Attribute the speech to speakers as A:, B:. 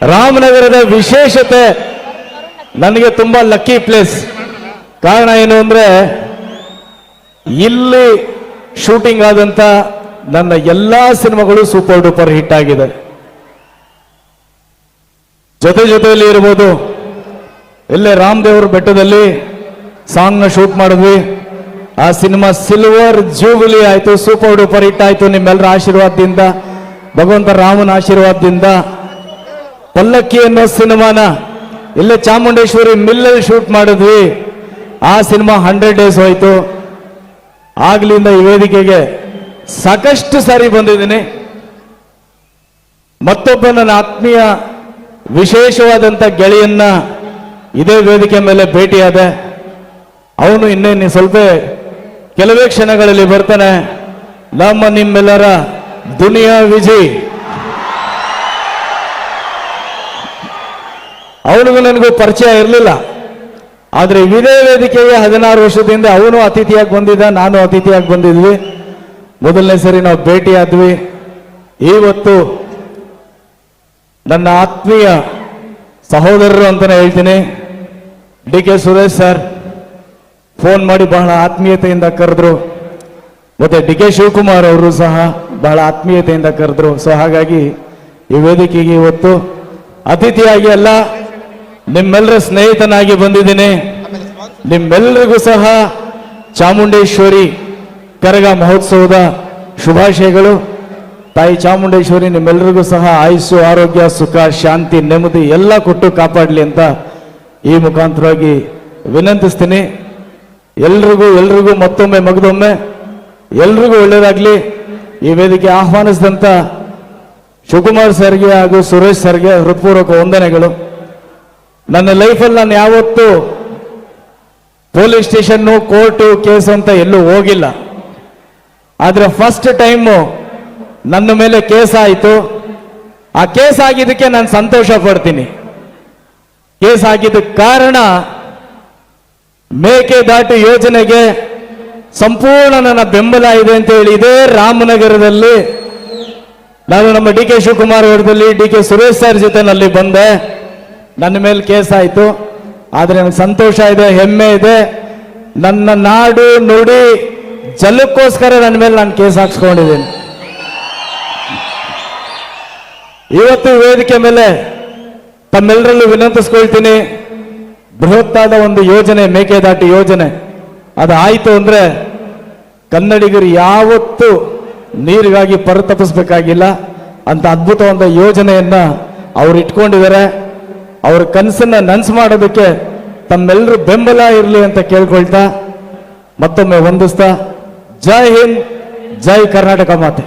A: ರಾಮನಗರದ ವಿಶೇಷತೆ ನನಗೆ ತುಂಬಾ ಲಕ್ಕಿ ಪ್ಲೇಸ್ ಕಾರಣ ಏನು ಅಂದ್ರೆ, ಇಲ್ಲಿ ಶೂಟಿಂಗ್ ಆದಂತ ನನ್ನ ಎಲ್ಲಾ ಸಿನಿಮಾಗಳು ಸೂಪರ್ ಡೂಪರ್ ಹಿಟ್ ಆಗಿದೆ. ಜೊತೆ ಜೊತೆಯಲ್ಲಿ ಇರ್ಬೋದು, ಇಲ್ಲೇ ರಾಮದೇವ್ರ ಬೆಟ್ಟದಲ್ಲಿ ಸಾಂಗ್ನ ಶೂಟ್ ಮಾಡಿದ್ವಿ. ಆ ಸಿನಿಮಾ ಸಿಲ್ವರ್ ಜೂಬಿಲಿ ಆಯ್ತು ಸೂಪರ್ ಡೂಪರ್ ಹಿಟ್ ಆಯ್ತು ನಿಮ್ಮೆಲ್ಲರ ಆಶೀರ್ವಾದದಿಂದ, ಭಗವಂತ ರಾಮನ ಆಶೀರ್ವಾದದಿಂದ. ಪಲ್ಲಕ್ಕಿ ಅನ್ನೋ ಸಿನಿಮಾನ. ಇಲ್ಲೇ ಚಾಮುಂಡೇಶ್ವರಿ ಮಿಲ್ಲಲ್ಲಿ ಶೂಟ್ ಮಾಡಿದ್ವಿ. ಆ ಸಿನಿಮಾ ಹಂಡ್ರೆಡ್ ಡೇಸ್ ಹೋಯ್ತು. ಆಗ್ಲಿಂದ ಈ ವೇದಿಕೆಗೆ ಸಾಕಷ್ಟು ಸಾರಿ ಬಂದಿದ್ದೀನಿ. ಮತ್ತೊಬ್ಬ ನನ್ನ ಆತ್ಮೀಯ ವಿಶೇಷವಾದಂಥ ಗೆಳೆಯನ್ನ ಇದೇ ವೇದಿಕೆ ಮೇಲೆ ಭೇಟಿಯಾದೆ. ಅವನು ಇನ್ನೇನು ಸ್ವಲ್ಪ ಕೆಲವೇ ಕ್ಷಣಗಳಲ್ಲಿ ಬರ್ತಾನೆ. ನಮ್ಮ ನಿಮ್ಮೆಲ್ಲರ ದುನಿಯಾ ವಿಜಯ್ ಅವನಿಗೂ ನನಗೂ ಪರಿಚಯ ಇರಲಿಲ್ಲ. ಆದರೆ ಇದೇ ವೇದಿಕೆಗೆ ಹದಿನಾರು ವರ್ಷದಿಂದ ಅವನು ಅತಿಥಿಯಾಗಿ ಬಂದಿದ್ದ, ನಾನು ಅತಿಥಿಯಾಗಿ ಬಂದಿದ್ವಿ. ಮೊದಲನೇ ಸರಿ ನಾವು ಭೇಟಿಯಾದ್ವಿ ಇವತ್ತು ನನ್ನ ಆತ್ಮೀಯ ಸಹೋದರರು ಅಂತಲೇ ಹೇಳ್ತೀನಿ. D K Suresh sir, phone ಮಾಡಿ ಬಹಳ ಆತ್ಮೀಯತೆಯಿಂದ ಕರೆದ್ರು. ಮತ್ತೆ ಡಿ ಕೆ ಶಿವಕುಮಾರ್ ಅವರು ಸಹ ಬಹಳ ಆತ್ಮೀಯತೆಯಿಂದ ಕರೆದ್ರು. ಸೊ ಹಾಗಾಗಿ ಈ ವೇದಿಕೆಗೆ ಇವತ್ತು ಅತಿಥಿಯಾಗಿ ಅಲ್ಲ ನಿಮ್ಮೆಲ್ಲರ ಸ್ನೇಹಿತನಾಗಿ ಬಂದಿದ್ದೀನಿ. ನಿಮ್ಮೆಲ್ಲರಿಗೂ ಸಹ ಚಾಮುಂಡೇಶ್ವರಿ ಕರಗ ಮಹೋತ್ಸವದ ಶುಭಾಶಯಗಳು. ತಾಯಿ ಚಾಮುಂಡೇಶ್ವರಿ ನಿಮ್ಮೆಲ್ಲರಿಗೂ ಸಹ ಆಯುಸ್ಸು ಆರೋಗ್ಯ ಸುಖ ಶಾಂತಿ ನೆಮ್ಮದಿ ಎಲ್ಲ ಕೊಟ್ಟು ಕಾಪಾಡಲಿ ಅಂತ ಈ ಮುಖಾಂತರವಾಗಿ ವಿನಂತಿಸ್ತೀನಿ. ಎಲ್ರಿಗೂ ಎಲ್ರಿಗೂ ಮತ್ತೊಮ್ಮೆ ಮಗದೊಮ್ಮೆ ಎಲ್ರಿಗೂ ಒಳ್ಳೆಯದಾಗಲಿ. ಈ ವೇದಿಕೆ ಆಹ್ವಾನಿಸಿದಂಥ ಶಿವಕುಮಾರ್ ಸರ್ಗೆ ಹಾಗೂ ಸುರೇಶ್ ಸರ್ಗೆ ಹೃತ್ಪೂರ್ವಕ ವಂದನೆಗಳು. ನನ್ನ ಲೈಫಲ್ಲಿ ನಾನು ಯಾವತ್ತೂ ಪೊಲೀಸ್ ಸ್ಟೇಷನ್ನು, ಕೋರ್ಟು ಕೇಸ್ ಅಂತ ಎಲ್ಲೂ ಹೋಗಿಲ್ಲ. ಆದರೆ ಫಸ್ಟ್ ಟೈಮು ನನ್ನ ಮೇಲೆ ಕೇಸ್ ಆಯಿತು. ಆ ಕೇಸ್ ಆಗಿದ್ದಕ್ಕೆ ನಾನು ಸಂತೋಷ ಪಡ್ತೀನಿ. ಕೇಸ್ ಆಗಿದ್ದಕ್ಕೆ ಕಾರಣ ಮೇಕೆದಾಟು ಯೋಜನೆಗೆ ಸಂಪೂರ್ಣ ನನ್ನ ಬೆಂಬಲ ಇದೆ ಅಂತ ಹೇಳಿ ಇದೇ ರಾಮನಗರದಲ್ಲಿ ನಾನು ನಮ್ಮ ಡಿ ಕೆ ಶಿವಕುಮಾರ್ ಅವರದಲ್ಲಿ ಡಿ ಕೆ ಸುರೇಶ್ ಸರ್ ಜೊತೆನಲ್ಲಿ ಬಂದೆ. ನನ್ನ ಮೇಲೆ ಕೇಸ್ ಆಯಿತು. ಆದರೆ ನನಗೆ ಸಂತೋಷ ಇದೆ, ಹೆಮ್ಮೆ ಇದೆ. ನನ್ನ ನಾಡು ನುಡಿ ಜಲಕ್ಕೋಸ್ಕರ ನನ್ನ ಮೇಲೆ ನಾನು ಕೇಸ್ ಹಾಕ್ಸ್ಕೊಂಡಿದ್ದೀನಿ. ಇವತ್ತು ವೇದಿಕೆ ಮೇಲೆ ತಮ್ಮೆಲ್ಲರಲ್ಲೂ ವಿನಂತಿಸ್ಕೊಳ್ತೀನಿ. ಬೃಹತ್ತಾದ ಒಂದು ಯೋಜನೆ, ಮೇಕೆದಾಟಿ ಯೋಜನೆ. ಅದು ಆಯಿತು ಅಂದ್ರೆ ಕನ್ನಡಿಗರು ಯಾವತ್ತೂ ನೀರಿಗಾಗಿ ಪರಿತಪಿಸ್ಬೇಕಾಗಿಲ್ಲ. ಅಂತ ಅದ್ಭುತವಾದ ಯೋಜನೆಯನ್ನ ಅವ್ರು ಇಟ್ಕೊಂಡಿದ್ದಾರೆ. ಅವ್ರ ಕನಸನ್ನ ನನ್ಸು ಮಾಡೋದಕ್ಕೆ ತಮ್ಮೆಲ್ಲರೂ ಬೆಂಬಲ ಇರಲಿ ಅಂತ ಕೇಳ್ಕೊಳ್ತಾ ಮತ್ತೊಮ್ಮೆ ವಂದಿಸ್ತಾ. ಜೈ ಹಿಂದ್, ಜೈ ಕರ್ನಾಟಕ ಮಾತೆ.